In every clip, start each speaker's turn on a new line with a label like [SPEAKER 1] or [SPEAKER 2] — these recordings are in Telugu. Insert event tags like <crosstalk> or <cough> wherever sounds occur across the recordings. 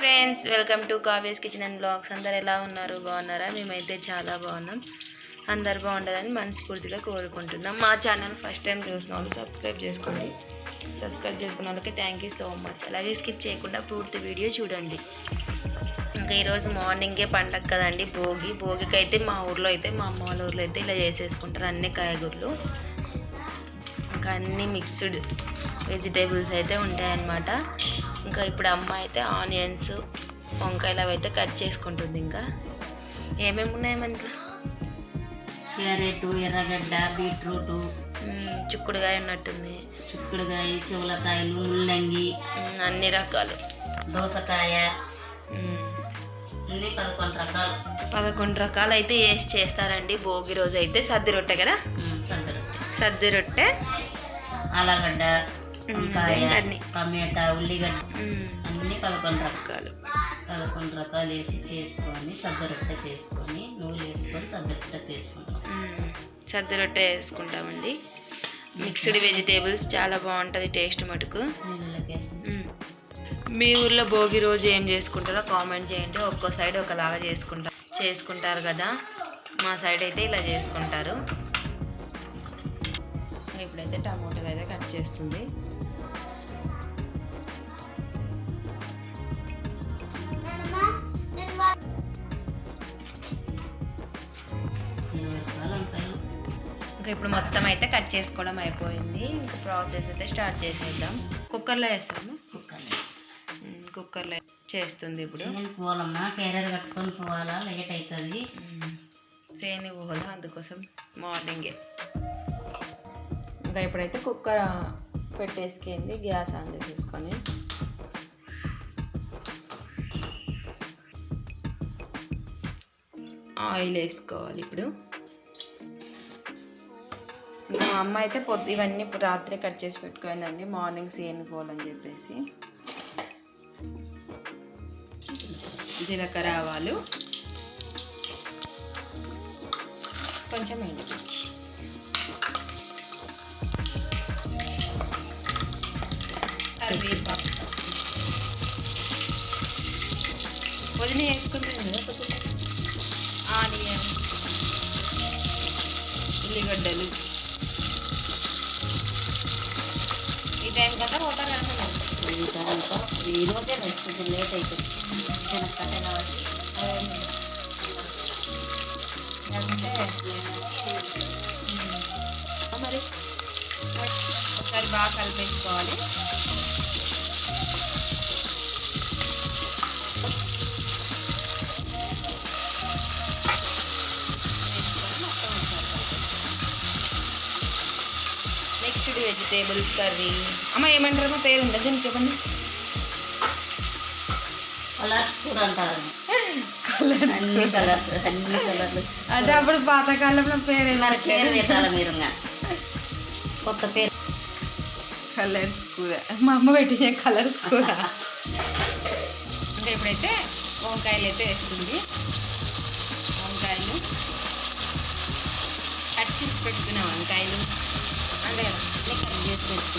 [SPEAKER 1] Friends welcome to Kavya's kitchen and blogs. అందరు ఎలా ఉన్నారు? బాగున్నారా? మేమైతే చాలా బాగున్నాం. అందరు బాగుండాలని మనస్ఫూర్తిగా కోరుకుంటున్నాం. మా ఛానల్ ఫస్ట్ టైం చూసిన వాళ్ళు సబ్స్క్రైబ్ చేసుకోండి. సబ్స్క్రైబ్ చేసుకున్న వాళ్ళకి థ్యాంక్ యూ సో మచ్ అలాగే స్కిప్ చేయకుండా పూర్తి వీడియో చూడండి. ఇంకా ఈరోజు మార్నింగే పండగ కదండి భోగి. భోగికి అయితే మా ఊర్లో అయితే మా అమ్మ వాళ్ళ ఊర్లో అయితే ఇలా చేసేసుకుంటారు అన్ని కాయగూరలు. ఇంకా అన్ని మిక్స్డ్ వెజిటేబుల్స్ అయితే ఉంటాయన్నమాట. ఇంకా ఇప్పుడు అమ్మ అయితే ఆనియన్స్ వంకాయలు అవి అయితే కట్ చేసుకుంటుంది ఇంకా. ఏమేమి ఉన్నాయి మన ఇంట్లో
[SPEAKER 2] క్యారెట్ ఎర్రగడ్డ బీట్రూట్
[SPEAKER 1] చిక్కుడుగాయ ఉన్నట్టుంది.
[SPEAKER 2] చిక్కుడుకాయ చూలకాయలు ముల్లంగి
[SPEAKER 1] అన్ని రకాలు.
[SPEAKER 2] దోసకాయ. అన్ని పదకొండు రకాలు.
[SPEAKER 1] పదకొండు రకాలు అయితే వేసి చేస్తారండి. భోగి రోజు అయితే సద్ది రొట్టె కదా?
[SPEAKER 2] చద్దరొట్టె
[SPEAKER 1] సద్ది రొట్టె.
[SPEAKER 2] ఆలగడ్డ వంకాయ. టమాటా ఉల్లిగడ్డ. అన్ని పదకొండు రకాలు. పదకొండు రకాలు. వేసి చేసుకొని చద్దరొట్టె చేసుకొని నూనె వేసుకొని చద్దరొట్టె చేసుకుంటాం.
[SPEAKER 1] మ్మ్. సద్ది రొట్టె వేసుకుంటామండి మిక్స్డ్ వెజిటేబుల్స్ చాలా బాగుంటుంది టేస్ట్ మటుకు. మీ ఊర్లో భోగి రోజు ఏం చేసుకుంటారో కామెంట్ చేయండి. ఒక్కో సైడ్ ఒకలాగా చేసుకుంటారు చేసుకుంటారు కదా. మా సైడ్ అయితే ఇలా చేసుకుంటారు. ఇప్పుడైతే టమాటాలు అయితే కట్ చేస్తుంది. ఇంకా ఇప్పుడు మొత్తం అయితే కట్ చేసుకోవడం అయిపోయింది. ఇంకా ప్రాసెస్ అయితే స్టార్ట్ చేసేద్దాం. కుక్కర్లో వేస్తాము
[SPEAKER 2] కుక్కర్లో.
[SPEAKER 1] కుక్కర్లో చేస్తుంది ఇప్పుడు.
[SPEAKER 2] పోవాలమ్మా క్యారెట్ కట్టుకొని పోవాలా లేట్ అవుతుంది.
[SPEAKER 1] సేని ఊహలు అందుకోసం మార్నింగే. ఇంకా ఇప్పుడైతే కుక్కర్ పెట్టేసుకుంది గ్యాస్ ఆన్ చేసేసుకొని. ఆయిల్ వేసుకోవాలి ఇప్పుడు. మా అమ్మ అయితే పొద్దు ఇవన్నీ రాత్రి కట్ చేసి పెట్టుకుందండి మార్నింగ్ సేనుకోవాలని చెప్పేసి. జీలకర్ర ఆవాలు. కొంచెం ఎండు
[SPEAKER 2] ఇంకా ఈరోజే ఈ లేట్ అవుతుంది
[SPEAKER 1] వెజిటేబుల్స్ కర్రీ. అమ్మ ఏమంటారు? పేరు ఉందా దీనికి చెప్పండి.
[SPEAKER 2] కలర్స్ కూడా అంటారు. అన్ని కలర్స్ అన్ని కలర్లు
[SPEAKER 1] అంటే అప్పుడు పాతకాలంలో పేరు
[SPEAKER 2] మరి పేరు పెట్టాలి మీరు. కొత్త పేరు.
[SPEAKER 1] కలర్స్ కూర. మా అమ్మ పెట్టిన కలర్స్ కూర. <laughs> అంటే ఇప్పుడైతే వంకాయలు అయితే వేస్తుంది వంకాయలు కట్ చేసి పెట్టుకున్న వంకాయలు అంతే కదా
[SPEAKER 2] అన్ని కట్ చేసి పెట్టుకునేది
[SPEAKER 1] ఆ,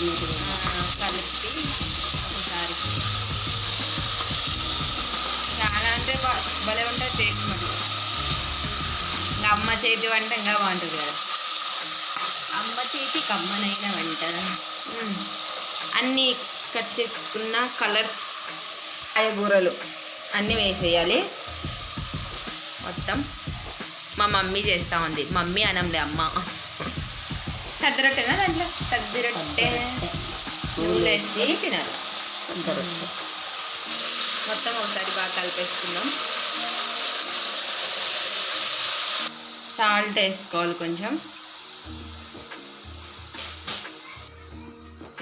[SPEAKER 1] కలిపి ఒకసారి చాలా అంటే భలే ఉంటుంది టేస్ట్ మరి ఇంకా అమ్మ చేతి వంట ఇంకా బాగుంటుంది కదా
[SPEAKER 2] అమ్మ చేతి కమ్మనైన వంట
[SPEAKER 1] అన్నీ కట్ చేసుకున్న కలర్స్ కాయగూరలు అన్నీ వేసేయాలి. మొత్తం మా మమ్మీ చేస్తూ ఉంది. మమ్మీ అనంలే అమ్మ. సద్ది రొట్టెనా దాంట్లో? సద్ది రొట్టె వేసి తినాలి. మొత్తం ఒకసారి బాగా కలిపేసుకుందాం. సాల్ట్ వేసుకోవాలి కొంచెం.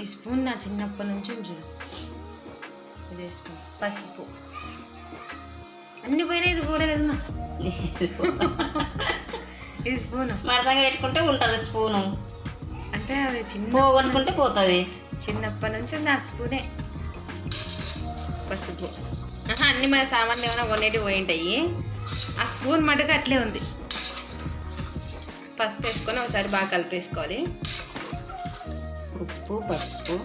[SPEAKER 1] ఈ స్పూన్ నా చిన్నప్పటి నుంచి చూడు ఇదే స్పూన్. పసుపు. అన్ని పోయినాయి ఇది పోలేదు మా <laughs> ఈ స్పూన్.
[SPEAKER 2] మరసంగా పెట్టుకుంటే ఉంటుంది స్పూను.
[SPEAKER 1] చిన్న
[SPEAKER 2] పోగొట్టుకుంటే పోతుంది.
[SPEAKER 1] చిన్నప్పటి నుంచి ఉంది ఆ స్పూనే పసుపు అన్ని మన సామాన్లు ఏమైనా కొనేటివి పోయి ఉంటాయి ఆ స్పూన్ మటుకు అట్లే ఉంది. పసుపు వేసుకొని ఒకసారి బాగా కలిపేసుకోవాలి.
[SPEAKER 2] ఉప్పు పసుపు.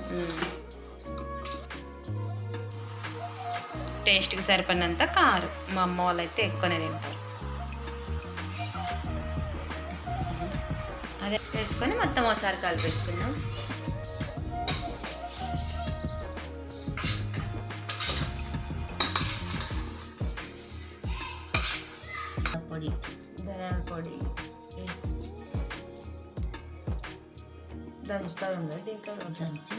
[SPEAKER 1] టేస్ట్కి సరిపడినంత కారం. మా అమ్మ వాళ్ళు అయితే ఎక్కువనే తింటారు. అదే వేసుకొని మొత్తం ఒకసారి కలిపేసుకుందాం
[SPEAKER 2] పొడి
[SPEAKER 1] ధనియాల పొడి దంచుతా ఉందా దీంట్లో
[SPEAKER 2] దంచి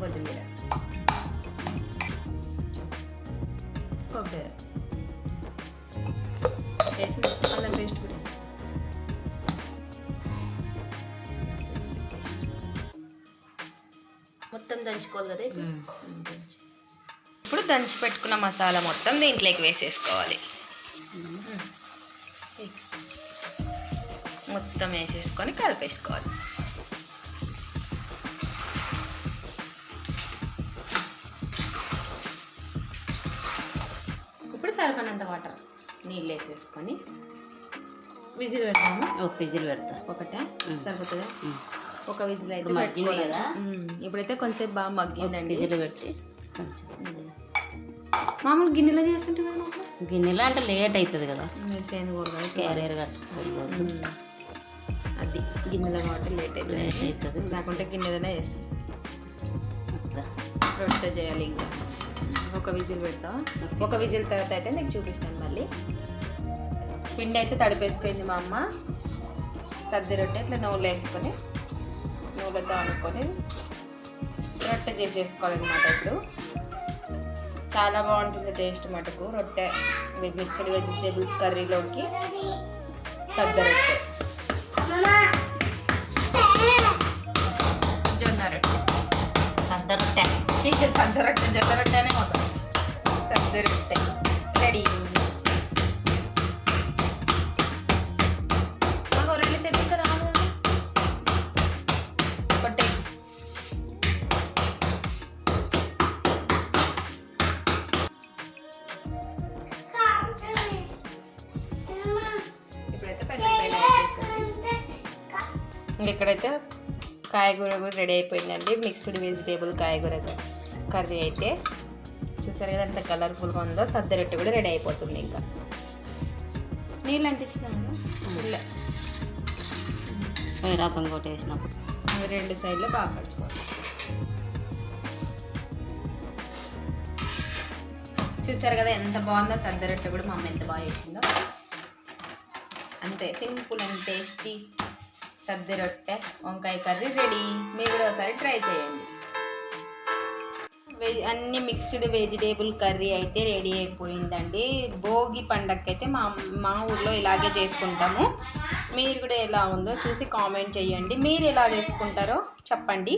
[SPEAKER 1] కొత్తిమీర కొబ్బరి వేసి అల్లం పేస్ట్ కూడా వేసి మొత్తం దంచుకోవాలి కదా. ఇప్పుడు? దంచి పెట్టుకున్న మసాలా మొత్తం దీంట్లోకి వేసేసుకోవాలి. మొత్తం వేసేసుకొని కలిపేసుకోవాలి. సరిపడినంత వాటర్ నీళ్ళు వేసేసుకొని విజిల్ పెడతాము.
[SPEAKER 2] ఒక విజిల్ పెడతా.
[SPEAKER 1] ఒకటే. సరిపోతుందా. ఒక విజిల్ అయితే
[SPEAKER 2] మగ్గింది. కదా?
[SPEAKER 1] ఇప్పుడైతే కొంచెంసేపు బాగా మగ్గిందండి.
[SPEAKER 2] విజిల్ పెట్టి కొంచెం.
[SPEAKER 1] మామూలు గిన్నెలో చేస్తుంటుంది కదా
[SPEAKER 2] గిన్నెలో అంటే లేట్ అవుతుంది కదా.
[SPEAKER 1] మీరు సేను కూర కదా
[SPEAKER 2] క్యారియర్ కట్టుకోవద్దు.
[SPEAKER 1] అది గిన్నెలో కాబట్టి లేట్
[SPEAKER 2] లేట్
[SPEAKER 1] అయిపోయింది
[SPEAKER 2] అవుతుంది
[SPEAKER 1] లేకుంటే గిన్నెలోనే
[SPEAKER 2] అట్లా.
[SPEAKER 1] రొట్టె చేయాలి ఇంకా. ఒక విజిల్ పెడతాం ఒక విజిల్ తర్వాత అయితే మీకు చూపిస్తాను మళ్ళీ. పిండి అయితే తడిపేసుకుంది మా అమ్మ. సర్ది రొట్టె ఇట్లా నూనెలో వేసుకొని నూనెతో అనుకొని రొట్టె చేసేసుకోవాలన్నమాట ఇప్పుడు. చాలా బాగుంటుంది టేస్ట్ మటుకు రొట్టె. మిక్స్డ్ వెజిటేబుల్స్ కర్రీలోకి సద్ద రొట్టె.
[SPEAKER 2] సద్ద రొట్టె
[SPEAKER 1] జొన్న రొట్టెనే మొత్తం సద్ద రొట్టె రెడీ మాకు రెండు చెట్టు రాదు కదా ఇప్పుడైతే పెద్ద ఇక్కడైతే కాయగూర కూడా రెడీ అయిపోయిందండి. మిక్స్డ్ వెజిటేబుల్ కాయగూర అయితే. కర్రీ అయితే చూసారు కదా ఎంత కలర్ఫుల్గా ఉందో సద్ద రొట్టె కూడా రెడీ అయిపోతుంది ఇంకా. నీళ్ళు అంటించినాము ఇలా
[SPEAKER 2] వేరాపం కొట్టి వేసినప్పుడు?
[SPEAKER 1] అవి రెండు సైడ్లో బాగా కలుచుకోవాలి చూసారు కదా ఎంత బాగుందో సద్ద రొట్టె కూడా మా అమ్మ ఎంత బాగా చేసిందో. అంతే సింపుల్ అండ్ టేస్టీ సద్ది రొట్టె వంకాయ కర్రీ రెడీ. మీరు కూడా ఒకసారి ట్రై చేయండి. వెజ్ అన్ని మిక్స్డ్ వెజిటేబుల్ కర్రీ అయితే రెడీ అయిపోయిందండి. భోగి పండగకి అయితే మా మా ఊర్లో ఇలాగే చేసుకుంటాము. మీరు కూడా ఎలా ఉందో చూసి కామెంట్ చేయండి. మీరు ఎలా చేసుకుంటారో చెప్పండి.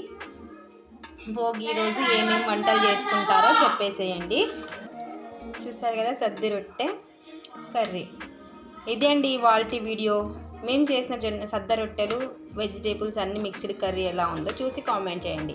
[SPEAKER 1] భోగి రోజు ఏమేమి వంటలు చేసుకుంటారో చెప్పేసేయండి. చూసారు కదా సద్ది రొట్టె కర్రీ. ఇదే అండి ఇవాళ వీడియో. మేము చేసిన జొన్న సద్ద రొట్టెలు వెజిటేబుల్స్ అన్ని మిక్స్డ్ కర్రీ ఎలా ఉందో చూసి కామెంట్ చేయండి.